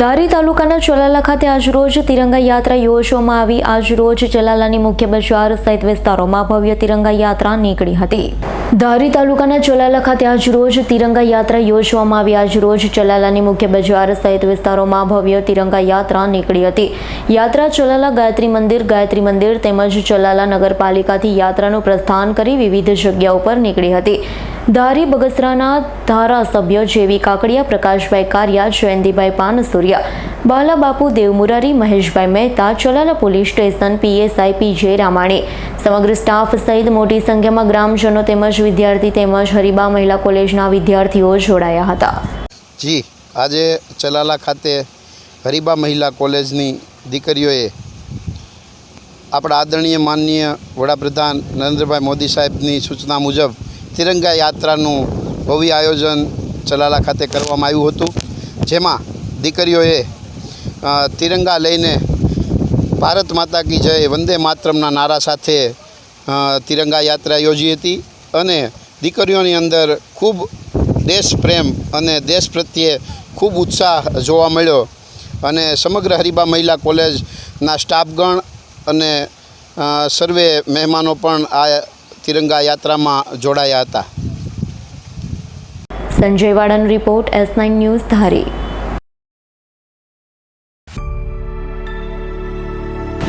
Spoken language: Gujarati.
ધારી તાલુકાના ચલાલા ખાતે આજરોજ તિરંગા યાત્રા યોજવામાં આવી. આજરોજ ચલાલાની મુખ્ય બજાર સહિત વિસ્તારોમાં ભવ્ય તિરંગા યાત્રા નીકળી હતી. ધારી તાલુકાના ચલાલા ખાતે આજરોજ તિરંગા યાત્રા યોજવામાં આવી. આજરોજ ચલાલાની મુખ્ય બજાર સહિત વિસ્તારોમાં ભવ્ય તિરંગા યાત્રા નીકળી હતી. યાત્રા ચલાલા ગાયત્રી મંદિર ગાયત્રી મંદિર તેમજ ચલાલા નગરપાલિકાથી યાત્રાનું પ્રસ્થાન કરી વિવિધ જગ્યાઓ પર નીકળી હતી. ધારી બગસરાના ધારાસભ્ય J V Kakadiya Prakashbhai Kariya, Jayantibhai Pansuriya, Balabapu Devmurari, Maheshbhai Mehta, Chalala police station PSI PJ Ramani સમગ્ર સ્ટાફ સહિત મોટી સંખ્યામાં ગ્રામજનો તેમજ વિદ્યાર્થી તેમજ હરિબા મહિલા કોલેજના વિદ્યાર્થીઓ જોડાયા હતા. જી, આજે ચલાલા ખાતે હરિબા મહિલા કોલેજની દીકરીઓએ આપણા આદરણીય માનનીય વડાપ્રધાન નરેન્દ્રભાઈ મોદી સાહેબની સૂચના મુજબ તિરંગા યાત્રાનું ભવ્ય આયોજન ચલાલા ખાતે કરવામાં આવ્યું હતું. જેમાં દીકરીઓએ તિરંગા લઈને ભારત માતા કી જય, વંદે માતરમના નારા સાથે તિરંગા યાત્રા યોજી હતી અને દીકરીઓની અંદર ખૂબ દેશ પ્રેમ અને દેશ પ્રત્યે ખૂબ ઉત્સાહ જોવા મળ્યો અને સમગ્ર હરિબા મહિલા કોલેજના સ્ટાફગણ અને સર્વે મહેમાનો પણ આ તિરંગા યાત્રામાં જોડાયા હતા. Sanjay વાડાનો report S nine news Dhari.